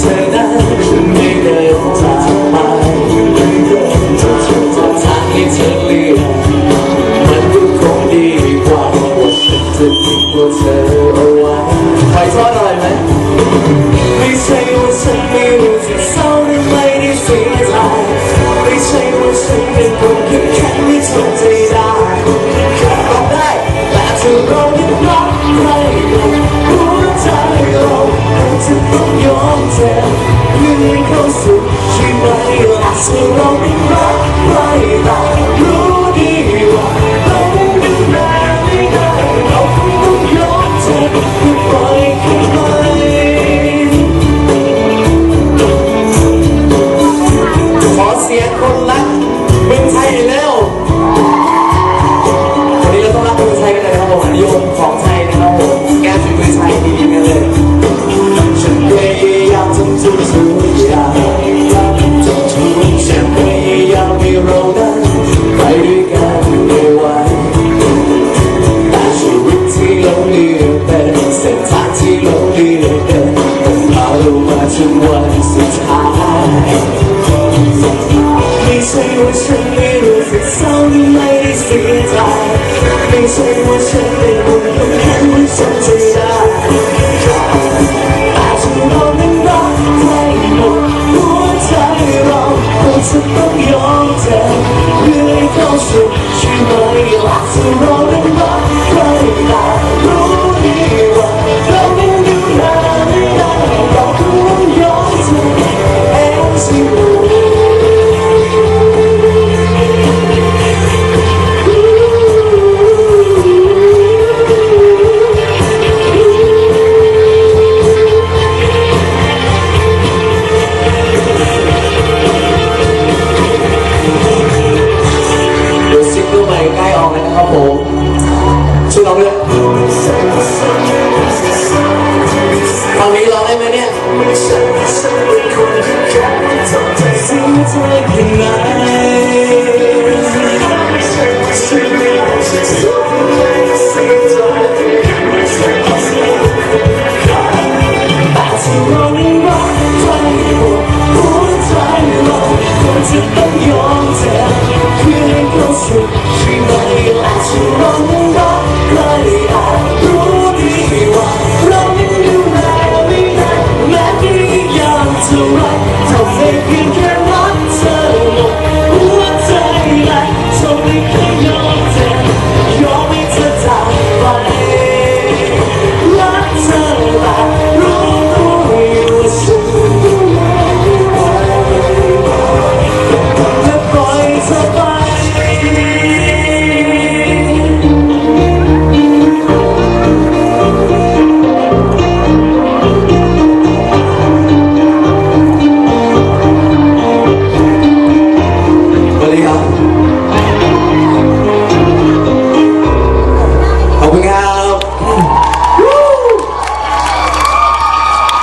เธอนั้ไม่เดินทางมาทางที่เธอเลือกมันก็คงดีกว่าฉันจะทิ้งตัวเธอเอาไว้ไปทอดอะไรไหมไม่ใช่ว่าฉันไม่รู้จะเศร้าหรือไม่ได้เสียใจไม่ใช่ว่าฉันเป็นคนแข็งแข็งไม่สนใจ เพื่อให้เข้าสู่ชีวิ ไม่ใช่ว่าฉันเป็นคนต้องแค่ว่าฉันจะได้แต่ฉันเรานั้นรักใครหมดหัวใจเราคงจะต้องยอมเจ็บเพื่อให้เขาสู่ชีวิตและถ้าเรานั้น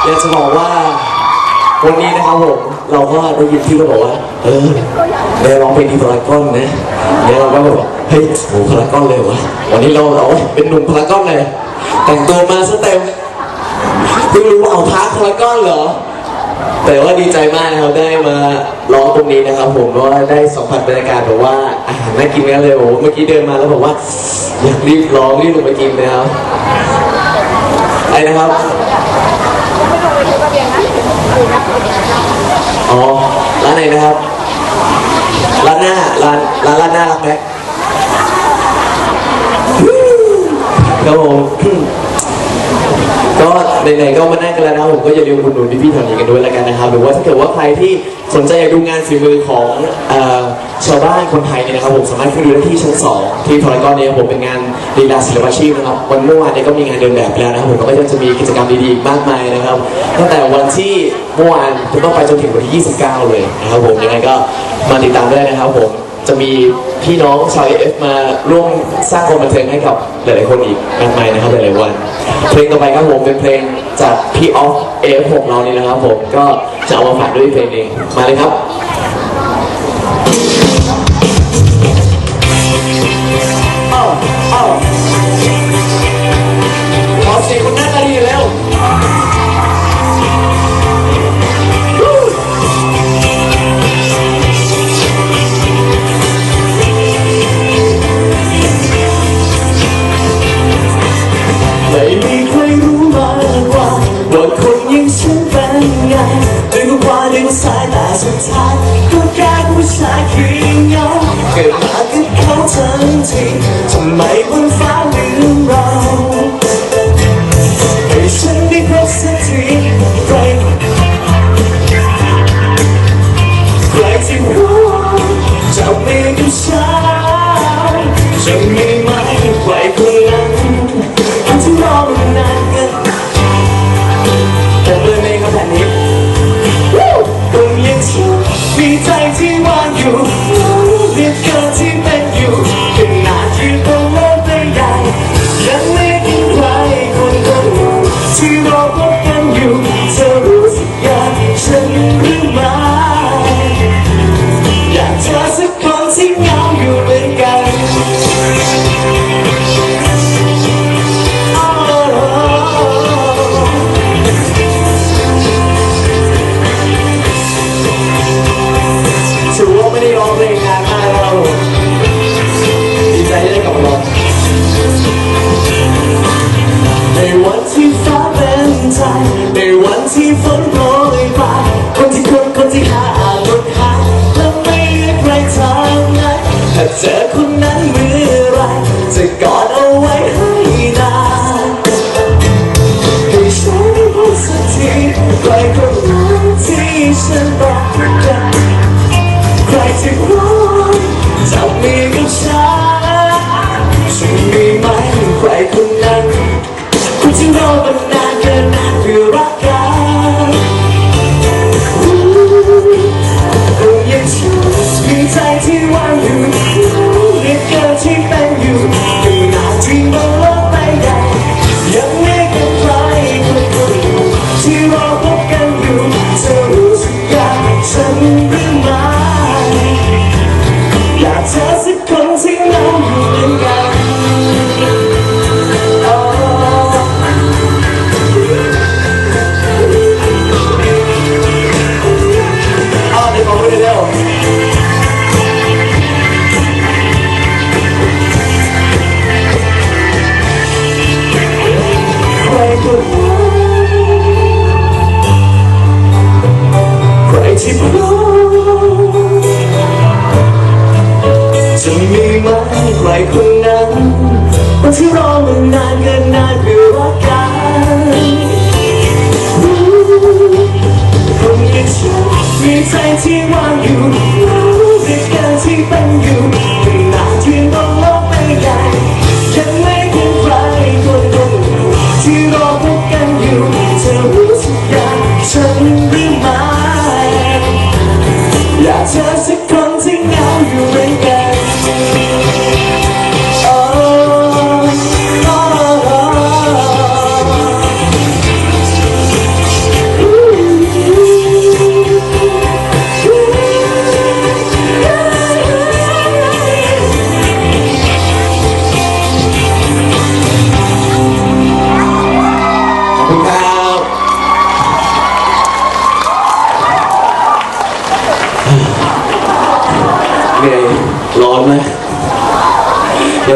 อยากจะบอกว่า วันนี้นะครับผมเราก็ได้ยินที่เขาบอกว่า เออได้ร้องเพลงที่พารากอนนะแล้วเราก็แบบเฮ้ยโหพารากอนเลยวะวันนี้เราเอาเป็นหนุ่มพารากอนเลยแต่งตัวมาซะเต็มเพิ่งรู้ว่าเอาพาร์คพารากอนเหรอแต่ว่าดีใจมากนะครับได้มาร้องตรงนี้นะครับผมเพราะว่าได้สัมผัสบรรยากาศแบบว่าอาหารน่ากินกันเลยโอ้เมื่อกี้เดินมาแล้วบอกว่าอยากรีบร้องรีบลงไปกินนะครับไอ้นะครับ อ๋อ ร้านไหนนะครับ ร้านหน้า ร้านร้านร้านหน้ารักไหมครับผมก็ไหนๆก็มานั่งกันแล้วนะผมก็อย่าลืมอุดหนุนพี่ๆแถวนี้กันด้วยแล้วกันนะครับ หรือว่าถ้าเกิดว่าใครที่สนใจอยากดูงานฝีมือของเอ่อ ชาวบ้านคนไทยเนี่ยนะครับผมสามารถขึ้นดูได้ที่ชั้นสองที่พารากอนเนี่ยครับผมเป็นงานลีลาศิลปาชีพนะครับวันเมื่อวานเนี่ยก็มีงานเดินแบบแล้วนะครับผมก็จะมีกิจกรรมดีๆอีกมากมายนะครับตั้งแต่วันที่เมื่อวานจนต้องไปจนถึงวันที่ 29 เลยนะครับผมยังไงก็มาติดตามได้นะครับผมจะมีพี่น้องชาวเอฟมาร่วมสร้างความบันเทิงให้กับหลายๆคนอีกมากมายนะครับหลายๆวัน เพลงต่อไปครับผมเป็นเพลงจากพี่ออฟเอฟของเรานี่นะครับผมก็จะเอามาฝากด้วยเพลงนี้มาเลยครับ ไม่ เจอคนนั้นเมื่อไรจะกอด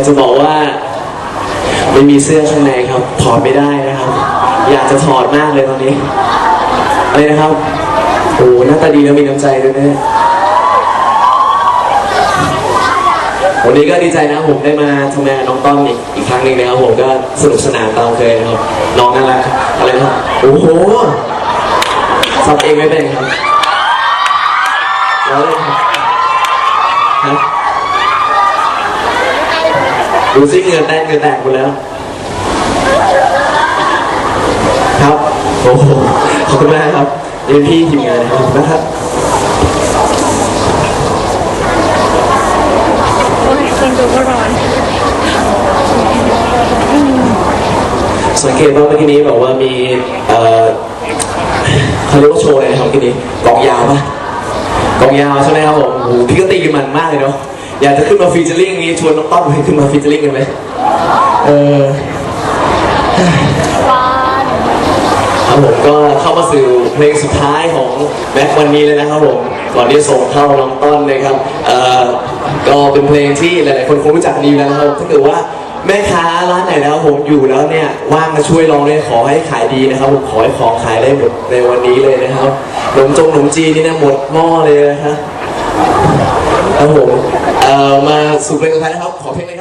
ากจะบอกว่าไม่มีเสื้อข้างในครับ ถอดไม่ได้นะครับ อยากจะถอดมากเลยตอนนี้อะไรนะครับโอ้หน้าตาดีแล้วมีน้ำใจด้วยนะวันนี้ก็ดีใจนะผมได้มาทำงานกับน้องต้อมอีกอีกครั้งหนึ่งนะครับผมก็สนุกสนานตามเคยนะครับน้องน่ารักอะไรนะครับโอ้โหซับเองไม่เป็นครับแล้วเลยครับ ดูสิเหงื่อแตกเหงื่อแตกหมดแล้ว ครับ โอ้โหขอบคุณมากครับนี่เป็นพี่ทีมงานนะครับขอบคุณนะครับคนดูก็ร้อนสังเกตว่าเมื่อกี้นี้แบบว่ามีเอ่อเขาเรียกว่าโชว์อะไรนะครับเมื่อกี้นี้กลองยาวปะกลองยาวใช่ไหมครับผมโอ้โหพี่ก็ตีกันมันมากเลยเนาะ อยากจะขึ้นมาฟีเจอริ่งนี้ชวนน้องต้อมให้ขึ้นมาฟีเจอริ่งกันไหมเออครับผมก็เข้ามาสู่เพลงสุดท้ายของแม็กวันนี้เลยนะครับผมก่อนที่จะส่งเข้าน้องต้นเลยครับเอ่อก็เป็นเพลงที่หลายๆคนคงรู้จักดีแล้วนะครับถ้าเกิดว่าแม่ค้าร้านไหนแล้วผมอยู่แล้วเนี่ยว่างมาช่วยลองเลยขอให้ขายดีนะครับผมขอให้ของขายได้หมดในวันนี้เลยนะครับขนมจงขนมจีนนี่นะหมดหม้อเลยนะครับครับผม มาสู่เพลงสุดท้ายนะครับ ขอเพลงเลยครับ